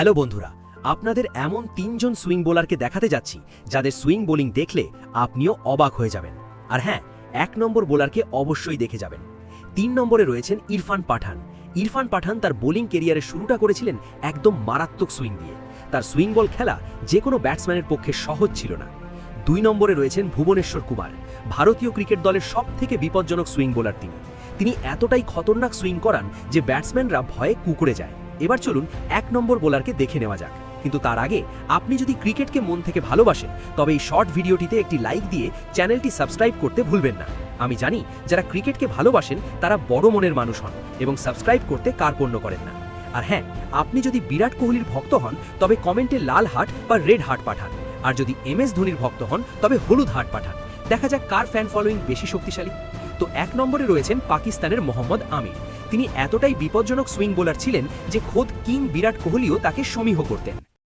Hello বন্ধুরা, আপনাদের এমন তিনজন সুইং বোলারকে দেখাতে যাচ্ছি, যাদের সুইং বোলিং দেখলে আপনিও অবাক হয়ে যাবেন। আর হ্যাঁ এক নম্বর বোলারকে অবশ্যই দেখে যাবেন। তিন নম্বরে রয়েছেন ইরফান পাঠান। ইরফান পাঠান তার বোলিং কেরিয়ারের শুরুটা করেছিলেন একদম মারাত্মক সুইং দিয়ে। তার সুইং বল খেলা যে কোনো ব্যাটসম্যানের পক্ষে সহজ ছিল না। দুই নম্বরে রয়েছেন ভুবনেশ্বর কুমার, ভারতীয় ক্রিকেট দলের সব থেকে বিপজ্জনক সুইং বোলার তিনি। তিনি এতটাই খতরনাক সুইং করান যে ব্যাটসম্যানরা ভয়ে কুকুরে যায়। এবার চলুন এক নম্বর বোলারকে দেখে নেওয়া যাক। কিন্তু তার আগে আপনি যদি ক্রিকেটকে মন থেকে ভালোবাসেন, তবে এই শর্ট ভিডিওটিতে একটি লাইক দিয়ে চ্যানেলটি সাবস্ক্রাইব করতে ভুলবেন না। আমি জানি যারা ক্রিকেটকে ভালোবাসেন, তারা বড় মনের মানুষ হন এবং সাবস্ক্রাইব করতে কার্পণ্য করেন না। আর হ্যাঁ আপনি যদি বিরাট কোহলির ভক্ত হন, তবে কমেন্টে লাল হার্ট বা রেড হার্ট পাঠান। আর যদি এম এস ধোনির ভক্ত হন, তবে হলুদ হার্ট পাঠান। দেখা যাক কার ফ্যান ফলোয়িং বেশি শক্তিশালী। তো এক নম্বরে রয়েছেন পাকিস্তানের মোহাম্মদ আমির। তিনি এতটাই বিপজ্জনক সুইং বোলার ছিলেন যে খোদ কিং বিরাট কোহলিও তাকে সমীহ করতেন।